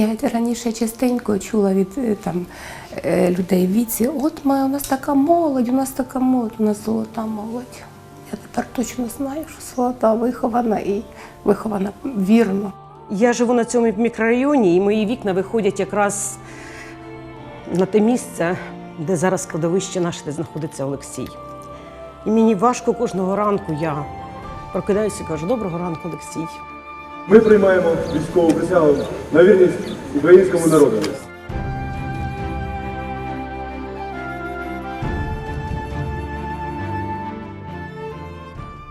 Я раніше частенько чула від е, там, е, людей в віці, от ми, у нас така молодь, у нас така молодь, у нас золота молодь. Я тепер точно знаю, що золота вихована і вихована вірно. Я живу на цьому мікрорайоні, і мої вікна виходять якраз на те місце, де зараз складовище наше, де знаходиться Олексій. І мені важко кожного ранку я прокидаюся і кажу: доброго ранку, Олексій. Ми приймаємо військову присягу на вірність українському народу.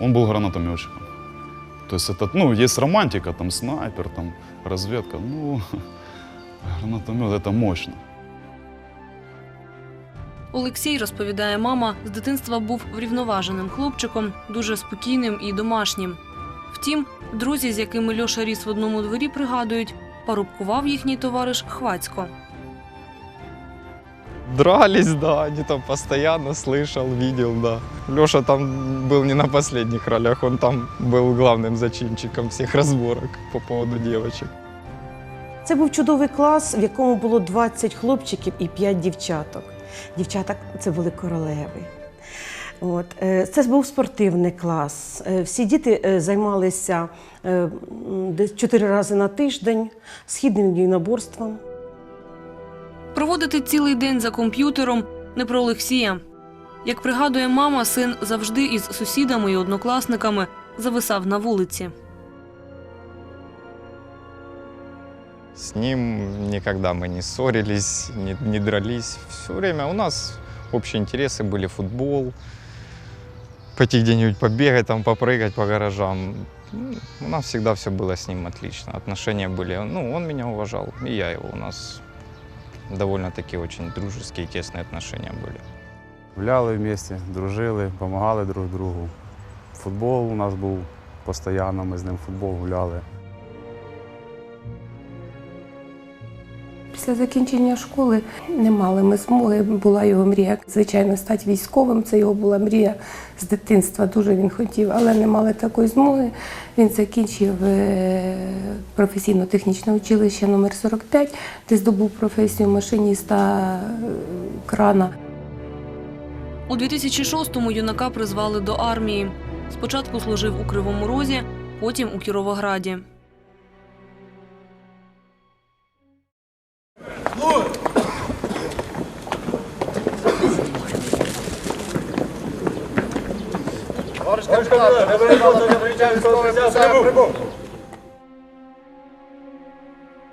Он был гранатометчиком. То есть это, ну, есть романтика, там снайпер, там разведка. Ну, гранатомет это мощно. Олексій, розповідає мама, з дитинства був врівноваженим хлопчиком, дуже спокійним і домашнім. Втім, друзі, з якими Льоша ріс в одному дворі, пригадують, парубкував їхній товариш Хвацько. Дрались, да, они там постоянно слышал, видел, да. Леша там был не на последних ролях, он там был главным зачинчиком всех разборок по поводу девочек. Це був чудовий клас, в якому було 20 хлопчиків і 5 дівчаток. Дівчата це були королеви. От. е, Це був спортивний клас. Е, Всі діти е, займалися е, м, десь 4 рази на тиждень східним єдиноборством. Проводити цілий день за комп'ютером не про Олексія. Як пригадує мама, син завжди із сусідами і однокласниками зависав на вулиці. С ним никогда мы не ссорились, не, не дрались. Все время у нас общие интересы были футбол, пойти где-нибудь побегать, там, попрыгать по гаражам. Ну, У нас всегда все было с ним отлично. Отношения были, ну, он меня уважал, и я его. У нас довольно-таки очень дружеские, тесные отношения были. Гуляли вместе, дружили, допомагали друг другу. Футбол у нас був постійно, ми з ним в футбол гуляли. Після закінчення школи не мали ми змоги. Була його мрія, звичайно, стати військовим. Це його була мрія з дитинства. Дуже він хотів, але не мали такої змоги. Він закінчив е, професійно-технічне училище номер 45, де здобув професію машиніста е, крана. У 2006-му юнака призвали до армії. Спочатку служив у Кривому Розі, потім у Кіровограді.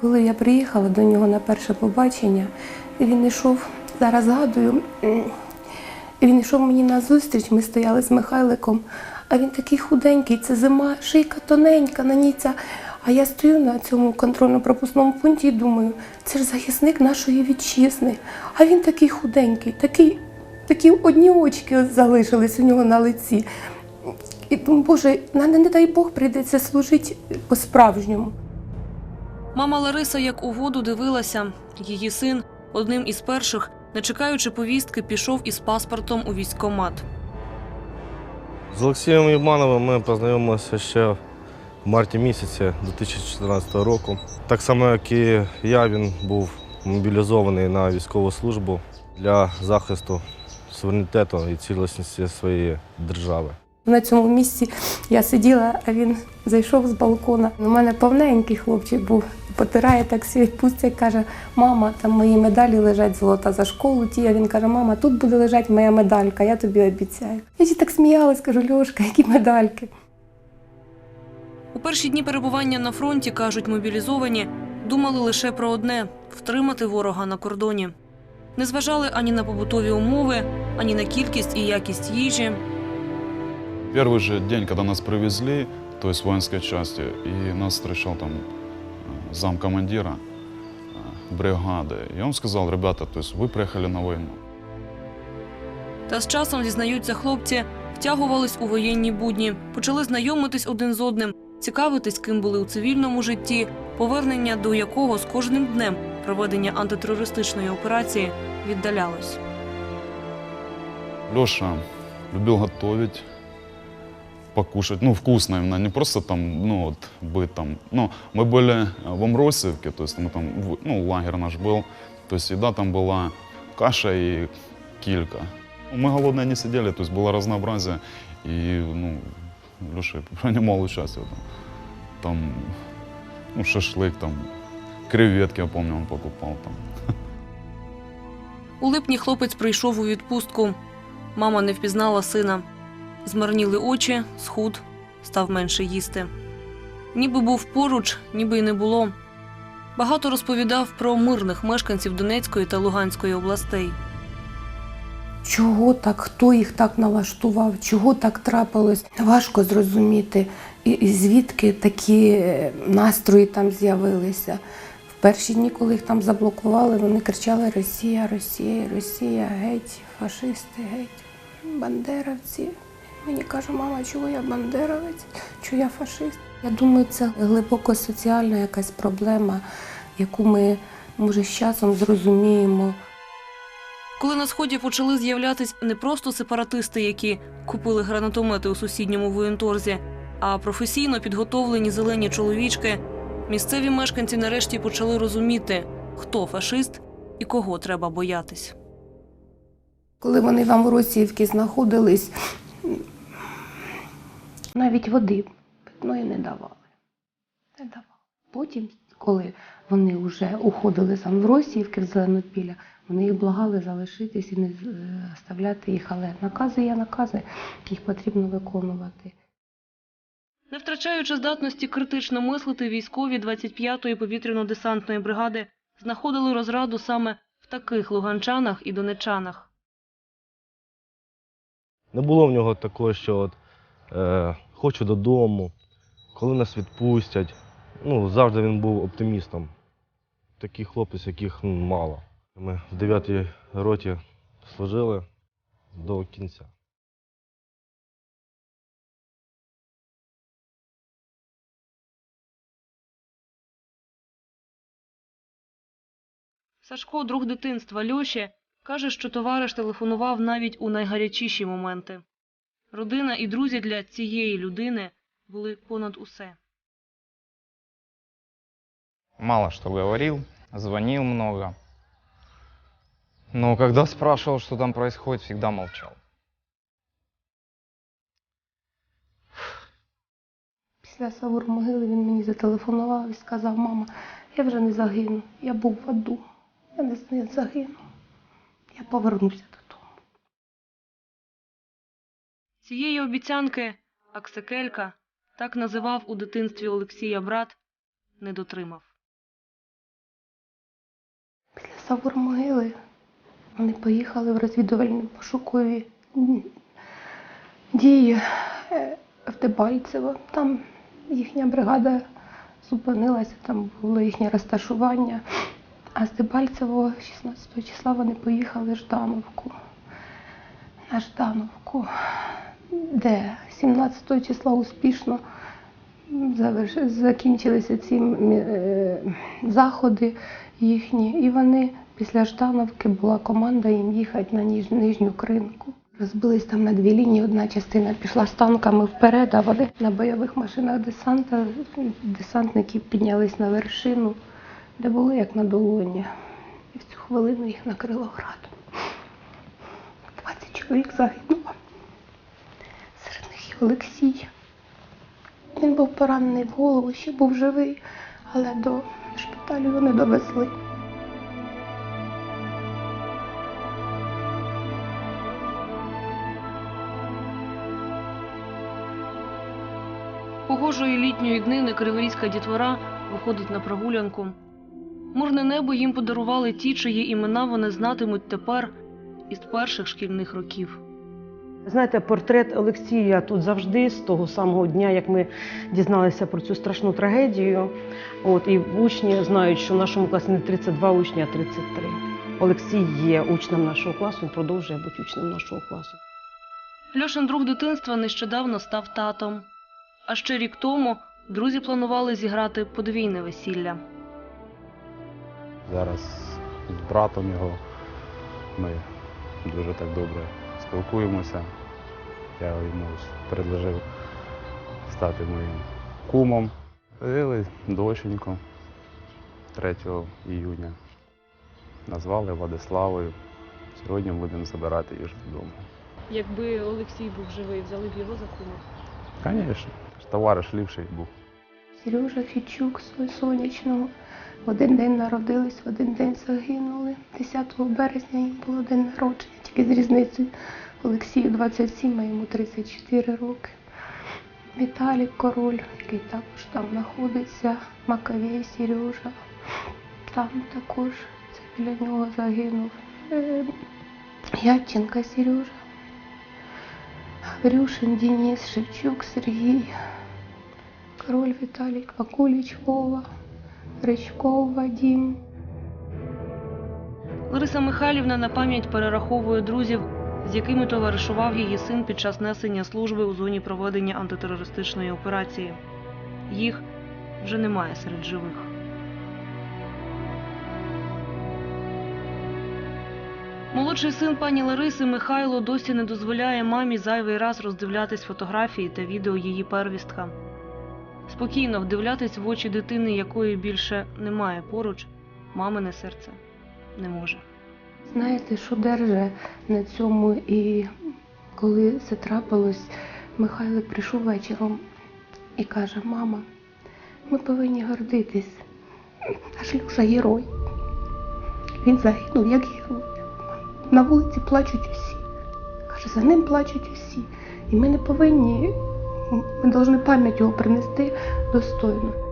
Коли я приїхала до нього на перше побачення, він йшов, зараз згадую, він йшов мені на зустріч, ми стояли з Михайликом, а він такий худенький, це зима, шийка тоненька, на ній ця. А я стою на цьому контрольно-пропускному пункті і думаю, це ж захисник нашої вітчизни. А він такий худенький, такий, такі одні очки залишились у нього на лиці. І думаю, Боже, на не дай Бог прийдеться служити по-справжньому. Мама Лариса як у воду дивилася. Її син одним із перших, не чекаючи повістки, пішов із паспортом у військкомат. З Олексієм Івановим ми познайомилися ще в марті місяці 2014 року. Так само, як і я, він був мобілізований на військову службу для захисту суверенітету і цілісності своєї держави. На цьому місці я сиділа, а він зайшов з балкона. У мене повненький хлопчик був. Потирає так свій пустя, каже: мама, там мої медалі лежать золота за школу. Ті. А він каже, мама, тут буде лежати моя медалька, я тобі обіцяю. Я ще так сміялась, кажу, Льошка, які медальки. У перші дні перебування на фронті, кажуть мобілізовані, думали лише про одне втримати ворога на кордоні. Не зважали ані на побутові умови, ані на кількість і якість їжі. Первый же день, когда нас привезли, то есть в воинской части, и нас встречал там э, замкомандира э, бригады. И он сказал, ребята, то есть вы приехали на войну. Та з часом, зізнаються хлопці, втягувались у воєнні будні, почали знайомитись один з одним, цікавитись, ким були у цивільному житті, повернення до якого з кожним днем проведення антитерористичної операції віддалялось. Леша любил готовить, покушать, ну, вкусно именно, не просто там, ну, вот, быть там. Ну, мы были э, в Амросиевке, то есть мы там, в- ну, лагерь наш был, то есть еда там была каша и килька. Мы голодные не сидели, то есть было разнообразие, и, ну, Леша принимал участие там. Там, ну, шашлык, там, креветки, я помню, он покупал там. У липні хлопець прийшов у відпустку. Мама не впізнала сина. Змарніли очі, схуд, став менше їсти. Ніби був поруч, ніби й не було. Багато розповідав про мирних мешканців Донецької та Луганської областей. Чого так, хто їх так налаштував, чого так трапилось, важко зрозуміти. І, і звідки такі е, настрої там з'явилися. В перші дні, коли їх там заблокували, вони кричали Росія, Росія, Росія, геть, фашисти, геть, бандеровці. Мені каже, мама, чого я бандеровець, чого я фашист. Я думаю, це глибоко соціальна якась проблема, яку ми, може, з часом зрозуміємо. Коли на сході почали з'являтись не просто сепаратисти, які купили гранатомети у сусідньому воєнторзі, а професійно підготовлені зелені чоловічки, місцеві мешканці нарешті почали розуміти, хто фашист і кого треба боятись. Коли вони в Амвросіївці знаходились, навіть води питної не давали. Не давали. Потім, коли вони вже уходили з Амвросіївки в Зеленопілля, вони їх благали залишитись і не е, оставляти їх, але накази є накази, їх потрібно виконувати. Не втрачаючи здатності критично мислити, військові 25-ї повітряно-десантної бригади знаходили розраду саме в таких луганчанах і донечанах. Не було в нього такого, що от, хочу додому, коли нас відпустять. Ну, завжди він був оптимістом. Такий хлопець, яких ну, мало. Ми в 9-й роті служили до кінця. Сашко, друг дитинства Льоші, каже, що товариш телефонував навіть у найгарячіші моменти. Родина і друзі для цієї людини були понад усе. Мало что говорил, звонил много. Но когда спрашивал, что там происходит, всегда молчал. Після Савур могили він мені зателефонував і сказав, мама, я вже не загину, я був в аду, я не, не загину. Я повернуся додому. Цієї обіцянки Аксекелька, так називав у дитинстві Олексія брат, не дотримав. Після Савур могили вони поїхали в розвідувальні пошукові дії е, в Дебальцево. Там їхня бригада зупинилася, там було їхнє розташування. А з Дебальцево 16 числа вони поїхали в Ждановку. На Ждановку, де 17 числа успішно закінчилися ці е, заходи їхні, і вони після Ждановки була команда їм їхати на нижню кринку. Розбились там на дві лінії. Одна частина пішла з танками вперед, а вони на бойових машинах десанта десантники піднялись на вершину, де були як на долоні. І в цю хвилину їх накрило градом. 20 чоловік загинуло. Олексій. Він був поранений в голову, ще був живий, але до шпиталю його не довезли. Погожої літньої днини криворізька дітвора виходить на прогулянку. Мирне небо їм подарували ті, чиї імена вони знатимуть тепер із перших шкільних років. Знаєте, портрет Олексія тут завжди, з того самого дня, як ми дізналися про цю страшну трагедію. От, і учні знають, що в нашому класі не 32 учні, а 33. Олексій є учнем нашого класу, він продовжує бути учнем нашого класу. Льошин друг дитинства нещодавно став татом. А ще рік тому друзі планували зіграти подвійне весілля. Зараз з братом його ми дуже так добре спілкуємося. Я йому предложив стати моїм кумом. Родили доченьку 3 іюня. Назвали Владиславою. Сьогодні будемо забирати її додому. Якби Олексій був живий, взяли б його за кума. Звісно, товариш ліпший був. Сережа Фічук з сонячного. В один день народились, в один день загинули. 10 березня їм було день народження, тільки з різницею. Олексію 27, а йому 34 роки. Віталік Король, який також там знаходиться, Маковей Сережа. Там також це біля нього загинув. Е, Сережа. Гаврюшин Денис, Шевчук Сергій. Король Віталій Акуліч Вова, Ричков Вадім. Лариса Михайлівна на пам'ять перераховує друзів, з якими товаришував її син під час несення служби у зоні проведення антитерористичної операції. Їх вже немає серед живих. Молодший син пані Лариси Михайло досі не дозволяє мамі зайвий раз роздивлятись фотографії та відео її первістка. Спокійно вдивлятись в очі дитини, якої більше немає поруч, мамине серце не може. Знаєте, що держи на цьому? І коли це трапилось, Михайлик прийшов вечором і каже: Мама, ми повинні гордитись. Наш Люша герой. Він загинув як герой. На вулиці плачуть усі. Каже, за ним плачуть усі. І ми не повинні, ми повинні пам'ять його принести достойно.